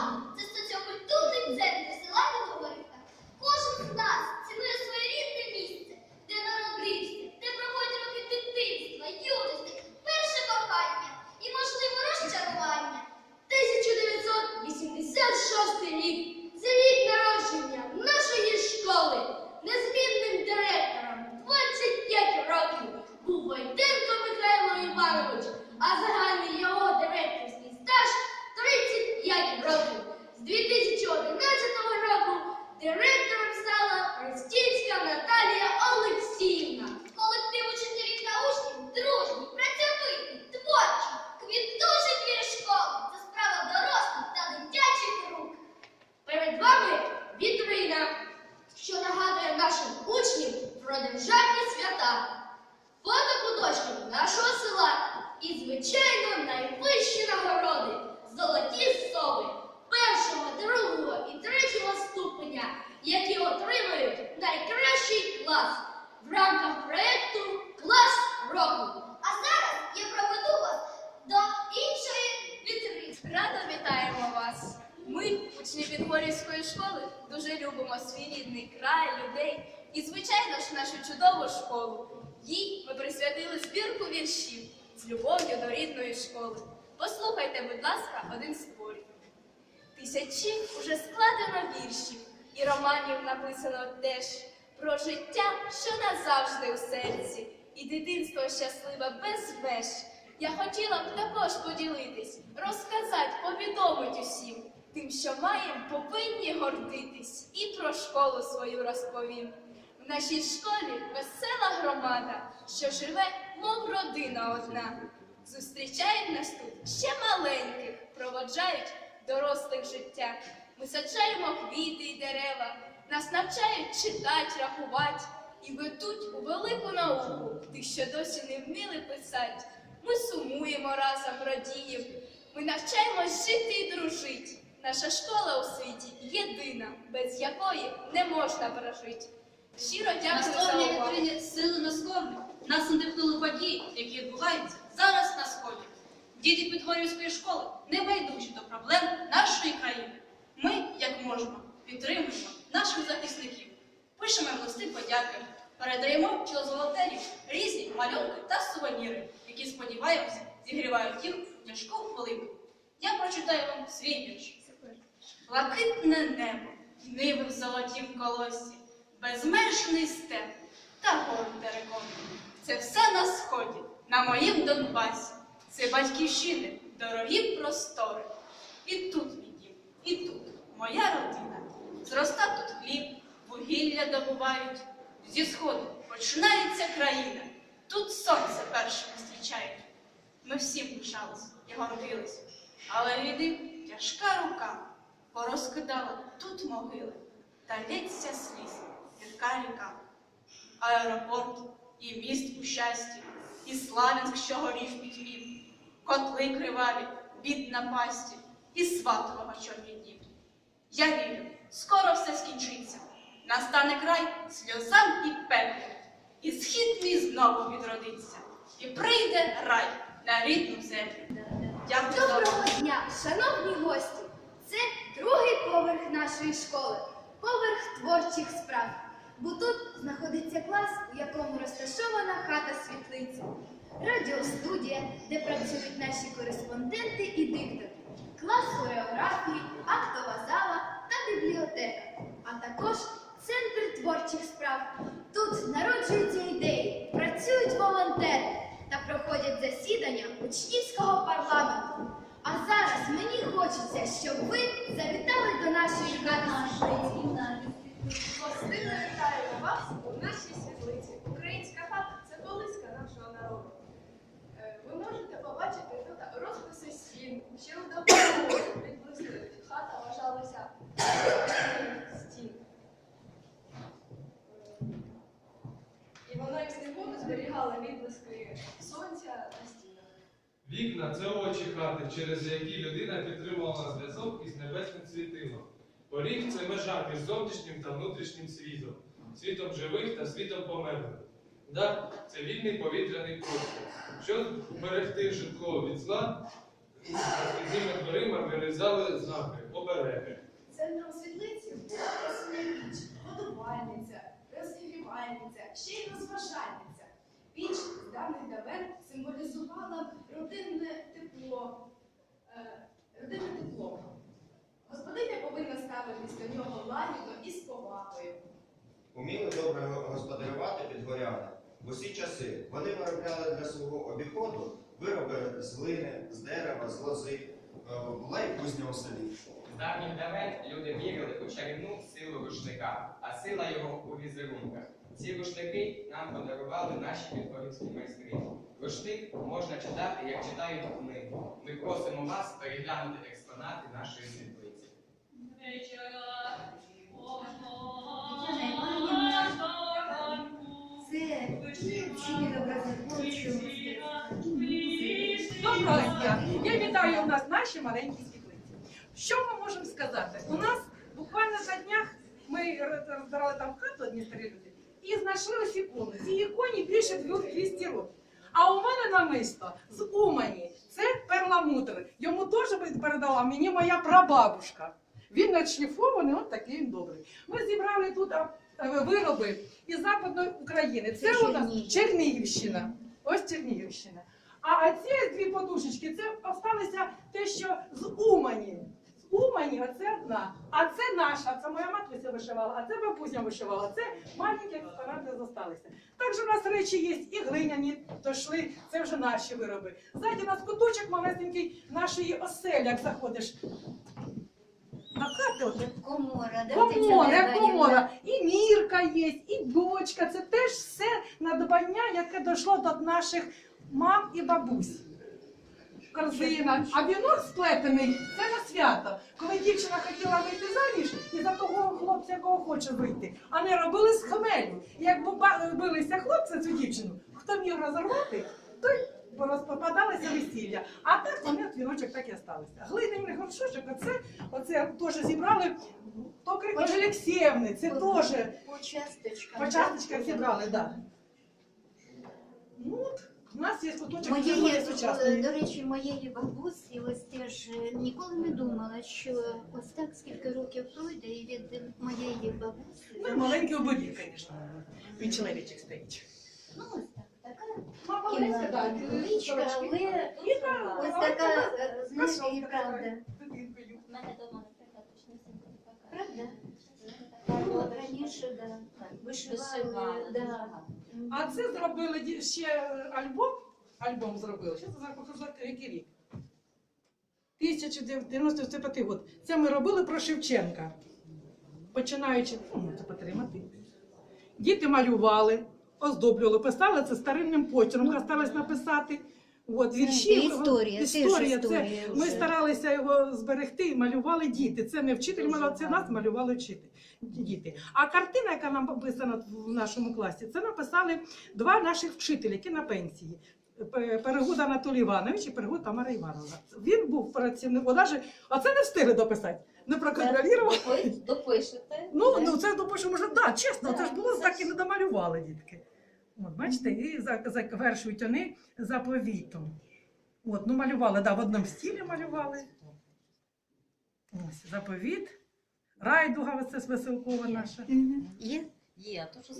школа це соціокультурний центр села Білогорівка. Кожен з нас цінує своє рідне місце, де народився, де проводить роки дитинства, перше кохання і, можливо, розчарування. 1986 рік це рік народження нашої школи. Незмінним директором 25 років був Войтенко Михайло Іванович, а загальний його директорський стаж 35 років. З 2011 року директором стала Ростінська Наталія Олексіївна. Колектив учителів та учнів дружній, працьовитий, творчий, квітучий двір школи. Це справа дорослих та дитячих рук. Перед вами вітрина, що нагадує нашим учням про державні свята, фото куточків нашого села і, звичайно, найвищі нагороди золоті сови клас в рамках проєкту Клас року. А зараз я проведу вас до іншої вітрини. Радо вітаємо вас! Ми, учні Підгорівської школи, дуже любимо свій рідний край, людей і, звичайно ж, нашу чудову школу. Їй ми присвятили збірку віршів з любов'ю до рідної школи. Послухайте, будь ласка, один з творів. Тисячі уже складено віршів, і романів написано теж про життя, що назавжди у серці, і дитинство щасливе без меж. Я хотіла б також поділитись, розказати, повідомить усім. Тим, що маєм, повинні гордитись, і про школу свою розповім. В нашій школі весела громада, що живе, мов родина одна. Зустрічають нас тут ще маленьких, проводжають дорослих життя. Ми саджаємо квіти й дерева, нас навчають читати, рахувати і ведуть у велику науку тих, що досі не вміли писати. Ми сумуємо разом, радіємо. Ми навчаємось жити і дружити. Наша школа у світі єдина, без якої не можна прожити. Щиро дякую за увагу. сили на сході. Нас надихнули події, які відбуваються зараз на сході. Діти Підгорівської школи не байдужі до проблем нашої країни. Ми, як можемо, підтримуємо наших захисників, пишемо листи подяки, передаємо через волонтерів різні малюнки та сувеніри, які, сподіваємося, зігрівають їх в тяжку хвилину. Я прочитаю вам свій вірш. Блакитне небо, ниви в золотім колосі, безмежний степ та терекони. Це все на сході, на моїм Донбасі. Це батьківщини, дорогі простори. І тут мій дім, і тут моя родина. Зроста тут хліб, вугілля добувають. Зі сходу починається країна. Тут сонце першим зустрічають. Ми всім пишались і гордились, але війни тяжка рука порозкидала тут могили, та лється сліз, гірка ріка. Аеропорт і міст у щасті, і Славянськ, що горів пітьмів, котли криваві, бід на пасті, і сватового чорні дні. Я вірю, скоро все скінчиться, настане край сльозам і пеклі, і схід мій знову відродиться, і прийде рай на рідну землю. Дякую. Доброго дня, шановні гості! Це другий поверх нашої школи, поверх творчих справ. Бо тут знаходиться клас, у якому розташована хата світлиця, радіостудія, де працюють наші кореспонденти і диктори, клас хореографії, актова зала бібліотека, а також центр творчих справ. Тут народжуються ідеї, працюють волонтери та проходять засідання учнівського парламенту. А зараз мені хочеться, щоб ви завітали до нашої світлиці. Гостинно вітаємо вас у нашій світлиці. Українська хата це колиска нашого народу. Е, Ви можете побачити тут розписи стін, що в стін. І воно як снігу зберігало відблиски сонця на стінах. Вікна це очі хати, через які людина підтримувала зв'язок із небесним світилом. Поріг це межа між зовнішнім та внутрішнім світом, світом живих та світом померлих. Дах це вільний повітряний простір. Щоб берегти житло від зла, з підними дверима вирізали знаки, обереги. Центром світлиці була присутня піч, годувальниця, розігрівальниця, ще й розважальниця. Піч з давних давен символізувала родинне тепло. е, Родинне тепло. Господиня повинна ставитись до нього лагідно і з повагою. Уміли добре господарювати підгоряни. В усі часи вони виробляли для свого обіходу вироби з глини, з дерева, з лози. Е, Була і кузня у селі. Давніх давен люди вірили у чарівну силу рушника, а сила його у візерунках. Ці рушники нам подарували наші підгорівські майстри. Рушник можна читати, як читають книгу. Ми просимо вас переглянути експонати нашої світлиці. Доброго дня! Я вітаю у нас наші маленькі світлиці. Що можемо сказати? У нас буквально за днях ми роз- розбирали там хату одні старі люди і знайшли ось ікону. Цій іконі більше 200 років. А у мене намисто з Умані. Це перламутр. Йому теж передала мені моя прабабушка. Він надшліфований, от такий він добрий. Ми зібрали тут е, вироби із Западної України. Це, Це у нас Чернігівщина. Ось Чернігівщина. А ці дві подушечки це осталося те, що з Умані. З Умані оце одна. А це наша, це моя матуся вишивала, а це бабуся вишивала. Це маленькі експонати залишилися. Також у нас речі є і глиняні, то йшли, це вже наші вироби. Ззаді у нас куточок малесенький нашої оселі, як заходиш. Хати от Комора, да? Комора, комора, і мірка є, і дочка. Це теж все надбання, яке дійшло до наших мам і бабусь. Корзина. А вінок сплетений це на свято. Коли дівчина хотіла вийти заміж і за того хлопця, якого хоче вийти, а не робили з хмелю. І як буба- билися хлопці цю дівчину, хто міг розорвати, той розпадалося весілля. А так вони віночок так і залишилися. Глиняний горшочок, оце, оце теж зібрали. То Ольги Олексіївни, це теж По часточкам. по часточках зібрали, так. Да. Ну, нас є куточок Моєї, сучасної. до речі, моєї бабусі ось теж е, ніколи не думала, що ось так скільки років пройде, і від моєї бабусі. Ну, маленький оберіг, звісно. Він чоловічок стоїть. Ну, ось так, така Мама маленька, так. кімнатичка, але ось така, е, знаєте, і правда. У мене дома, наприклад, така. Правда? От раніше, да, вишивали, да. А це зробили ще альбом. Альбом зробили. Це зараз покажу який рік. 1995 год. Це ми робили про Шевченка. Починаючи, ну, можете потримати. Діти малювали, оздоблювали, писали це старинним почерком, осталось написати. От, вірші. Історія, історія. Це, історія ми старалися його зберегти і малювали діти. Це не вчитель малював, це нас малювали. Діти. А картина, яка нам написана в нашому класі, це написали два наших вчителі, які на пенсії. Перегуд Анатолій Іванович і Перегуд Тамара Івановна. Він був працівник, вона ж, а це не встигли дописати. Не проконтролював. Допишете. Ну, ну це що може, да, чесно, це ж було так і не домалювали дітки. От, бачите, і завершують вони заповітом. От, ну малювали, да, в одному стілі малювали. Ось, заповіт. Райдуга, це Веселкова наша. Є? Є, а то що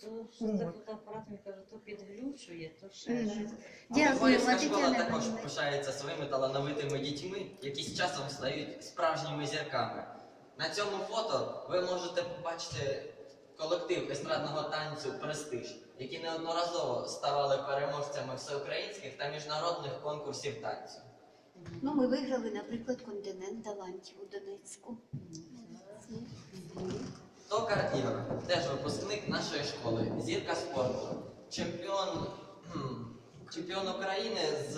то що так фотоапарат, мені каже, то підглючує, то ще щось. Дякую, Підгорівська школа Тетяна також Іванівна. пишається своїми талановитими дітьми, які з часом стають справжніми зірками. На цьому фото ви можете побачити колектив естрадного танцю Престиж, які неодноразово ставали переможцями всеукраїнських та міжнародних конкурсів танцю. Ну, ми виграли, наприклад, континент талантів у Донецьку. Токар Ігор, теж випускник зірка спорту, чемпіон, чемпіон України з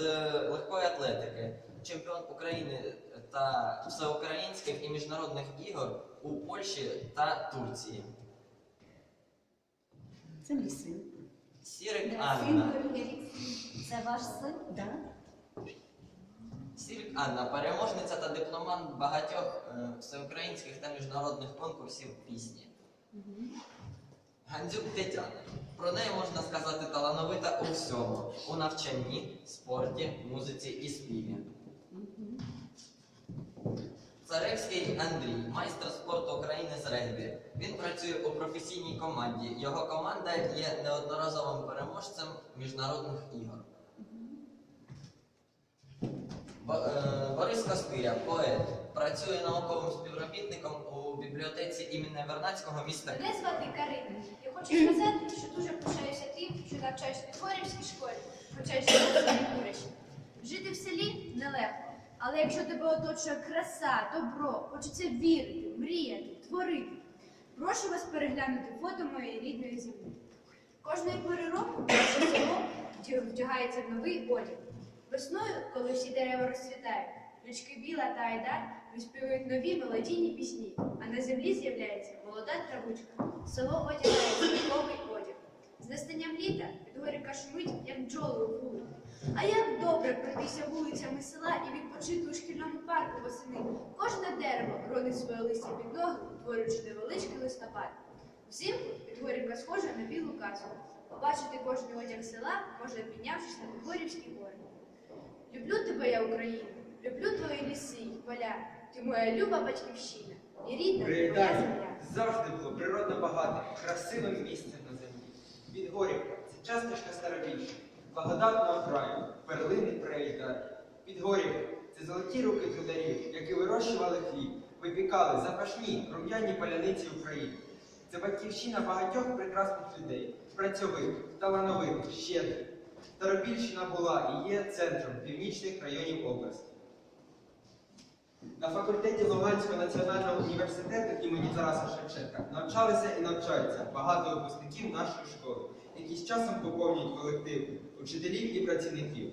легкої атлетики, чемпіон України та всеукраїнських і міжнародних ігор у Польщі та Турції. Це мій син. Сірик Анна. Це ваш син? Так. Сірик Анна, переможниця та дипломант багатьох е, всеукраїнських та міжнародних конкурсів пісні. Гандзюк Тетяна. Про неї можна сказати талановита у всьому у навчанні, спорті, музиці і співі. Царевський Андрій, майстер спорту України з регбі. Він працює у професійній команді. Його команда є неодноразовим переможцем міжнародних ігор. Е, Борис Каспиря, поет, працює науковим співробітником у бібліотеці імені Вернадського міста Мене звати Карина. Я хочу сказати, що дуже пишаюся тим, що навчаюсь в Підгорівській школі, хоча й живу в Підгорищі. Жити в селі нелегко, але якщо тебе оточує краса, добро, хочеться вірити, мріяти, творити. Прошу вас переглянути фото моєї рідної землі. Кожної пори року наше село вдягається в новий одяг. Весною, коли всі дерева розцвітають, річки Біла та Айдар виспівують нові мелодійні пісні, а на землі з'являється молода травичка. Село одягається в новий одяг. З настанням літа підгорівка шумить, як бджоли у вулиці. А як добре пройтися вулицями села і відпочити у шкільному парку восени. Кожне дерево родить своє листя під ноги, утворюючи невеличкий листопад. Взимку підгорівка схожа на білу казку. Побачити кожний одяг села можна піднявшись на Підгорівські гори. Люблю тебе, я Україна, люблю твої ліси й поля. Ти моя люба батьківщина і рідна моя земля. Завжди було природно багато, красивим місцем на землі. Підгорівка це часточка старобільша, благодатного краю, перлини Прейдар. Підгорівка це золоті руки трударів, які вирощували хліб, випікали запашні рум'яні паляниці України. Це батьківщина багатьох прекрасних людей, працьовитих, талановитих, щедрих. Старобільщина була і є центром північних районів області. На факультеті Луганського національного університету імені Тараса Шевченка навчалися і навчаються багато випускників нашої школи, які з часом поповнюють колектив учителів і працівників.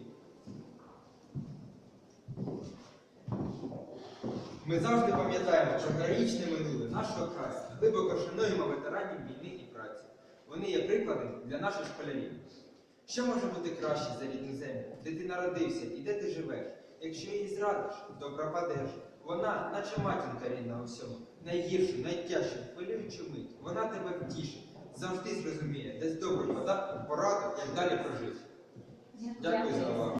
Ми завжди пам'ятаємо про героїчне минуле нашого краю, глибоко шануємо ветеранів війни і праці. Вони є прикладом для наших школярів. Що може бути краще за рідну землю, де ти народився і де ти живеш? Якщо її зрадиш, то пропадеш. Вона, наче матінка рідна у всьому, найгіршу, найтяжчу, хвилюючу мить. Вона тебе втішить, завжди зрозуміє, дасть вода пораду, як далі прожити. Дякую за увагу.